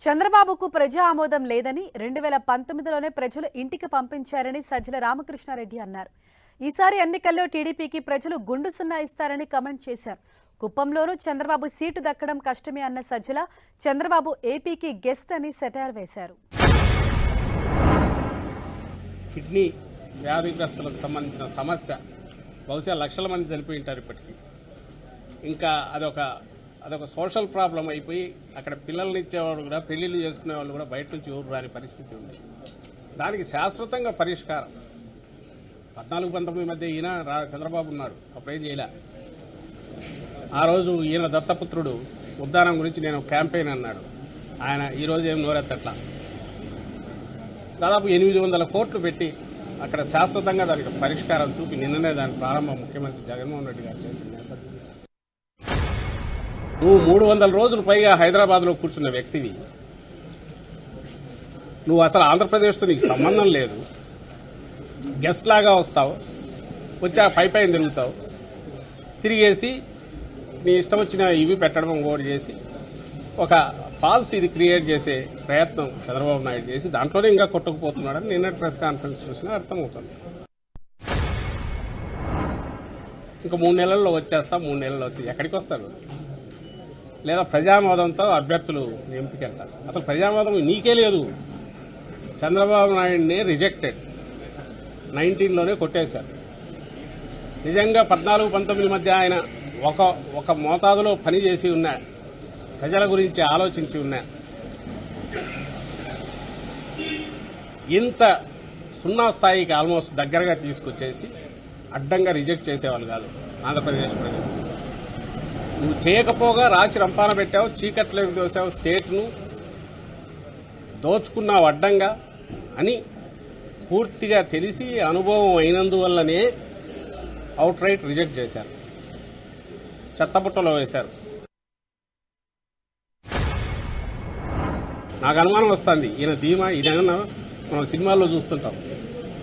చంద్రబాబుకు ప్రజా ఆమోదం లేదని రెండు వేల పంతొమ్మిదిలోనే ప్రజలు ఇంటికి పంపించారని సజ్జల రామకృష్ణారెడ్డి అన్నారు. ఈసారి ఎన్నికల్లో టీడీపీకి ప్రజలు గుండు సున్నా ఇస్తారని కమెంట్ చేశారు. కుప్పంలోనూ చంద్రబాబు సీటు దక్కడం కష్టమే అన్న సజ్జల చంద్రబాబు ఏపీకి గెస్ట్ అని సెటైర్ వేశారు. కిడ్నీ వ్యాధిగ్రస్తులకు సంబంధించిన సమస్య బహుశా లక్షల మంది చనిపోయి ఉంటారు ఇప్పటికీ. ఇంకా అదొక అదొక సోషల్ ప్రాబ్లం అయిపోయి అక్కడ పిల్లల్ని ఇచ్చేవాళ్ళు కూడా పెళ్ళిళ్ళు చేసుకునే వాళ్ళు కూడా బయట నుంచి ఊరు రాని పరిస్థితి ఉంది. దానికి శాశ్వతంగా పరిష్కారం. పద్నాలుగు పంతొమ్మిది మధ్య ఈయన చంద్రబాబు ఉన్నాడు. అప్పుడేం చేయలే. ఆ రోజు ఈయన దత్తపుత్రుడు ఉద్దానం గురించి నేను క్యాంపెయిన్ అన్నాడు. ఆయన ఈ ఏం నోరెత్తట్లా? దాదాపు ఎనిమిది వందల కోట్లు పెట్టి అక్కడ శాశ్వతంగా దానికి పరిష్కారం చూపి నిన్ననే దాని ప్రారంభం ముఖ్యమంత్రి జగన్మోహన్ రెడ్డి గారు చేసిన నేపథ్యంలో. నువ్వు మూడు వందల రోజులు పైగా హైదరాబాద్లో కూర్చున్న వ్యక్తివి. నువ్వు అసలు ఆంధ్రప్రదేశ్తో నీకు సంబంధం లేదు. గెస్ట్ లాగా వస్తావు. వచ్చా పై పైన తిరుగుతావు. తిరిగేసి నీ ఇష్టం వచ్చిన ఇవి పెట్టడం ఇంకోటి చేసి ఒక ఫాల్స్ ఇది క్రియేట్ చేసే ప్రయత్నం చంద్రబాబు నాయుడు చేసి దాంట్లోనే ఇంకా కొట్టుకుపోతున్నాడని నిన్న ప్రెస్ కాన్ఫరెన్స్ చూసినా అర్థమవుతుంది. ఇంకా మూడు నెలల్లో వచ్చేస్తా మూడు నెలల్లో వచ్చి ఎక్కడికి వస్తారు? లేదా ప్రజామోదంతో అభ్యర్థులు ఎంపికెళ్తారు అసలు ప్రజామోదం నీకే లేదు. చంద్రబాబు నాయుడిని రిజెక్టెడ్. నైన్టీన్లోనే కొట్టేశారు. నిజంగా పద్నాలుగు పంతొమ్మిది మధ్య ఆయన ఒక ఒక మోతాదులో పనిచేసి ఉన్న ప్రజల గురించి ఆలోచించి ఉన్న. ఇంత సున్నా స్థాయికి ఆల్మోస్ట్ దగ్గరగా తీసుకొచ్చేసి అడ్డంగా రిజెక్ట్ చేసేవాళ్ళు కాదు ఆంధ్రప్రదేశ్ ప్రజలు. నువ్వు చేయకపోగా రాచి రంపాన పెట్టావు చీకట్లోకి దోసావు స్టేట్ను దోచుకున్నావు అడ్డంగా అని పూర్తిగా తెలిసి అనుభవం అయినందువల్లనే అవుట్ రైట్ రిజెక్ట్ చేశారు. చెత్తబుట్టలో వేశారు. నాకు అనుమానం వస్తుంది. ఈయన ధీమా ఈయన మనం సినిమాల్లో చూస్తుంటాం.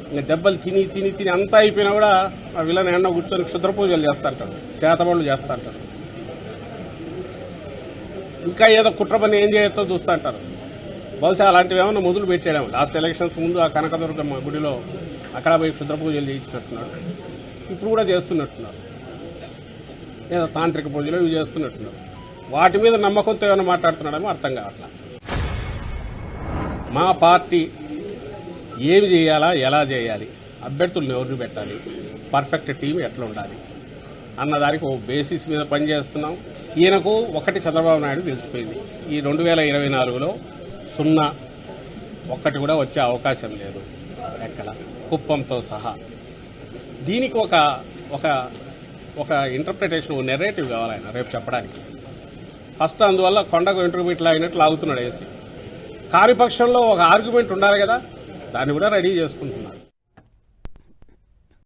ఇంకా దెబ్బలు తిని తిని తిని అంతా అయిపోయినా కూడా ఆ విలన్ ఎండ కూర్చొని క్షుద్ర పూజలు చేస్తాంటారు చేతబడులు చేస్తాంటారు ఇంకా ఏదో కుట్ర పని ఏం చేయొచ్చో చూస్తుంటారు బహుశా అలాంటివి ఏమైనా మొదలు పెట్టాడేమో లాస్ట్ ఎలక్షన్స్ ముందు ఆ కనకదుర్గమ్మ గుడిలో అక్కడ పోయి క్షుద్ర పూజలు చేయించినట్టున్నారు. ఇప్పుడు కూడా చేస్తున్నట్టున్నారు. ఏదో తాంత్రిక పూజలు ఇవి చేస్తున్నట్టున్నారు. వాటి మీద నమ్మకంతో ఏమైనా మాట్లాడుతున్నాడేమో అర్థం కావట్లా. మా పార్టీ ఏమి చేయాలా ఎలా చేయాలి? అభ్యర్థులను ఎవరిని పెట్టాలి? పర్ఫెక్ట్ టీం ఎట్లా ఉండాలి? అన్నదానికి ఓ బేసిస్ మీద పనిచేస్తున్నాం. ఈయనకు ఒకటి చంద్రబాబు నాయుడు తెలిసిపోయింది. ఈ రెండు వేల ఇరవై నాలుగులో సున్నా ఒక్కటి కూడా వచ్చే అవకాశం లేదు. ఎక్కడ? కుప్పంతో సహా. దీనికి ఒక ఒక ఒక ఇంటర్ప్రిటేషన్ నెరేటివ్ కావాలి ఆయన రేపు చెప్పడానికి. ఫస్ట్ అందువల్ల కొండకు ఇంటర్మీడియట్ లాగినట్టు లాగుతున్నాడు వేసి కార్యపక్షంలో ఒక ఆర్గ్యుమెంట్ ఉండాలి కదా? దాన్ని కూడా రెడీ చేసుకుంటున్నాను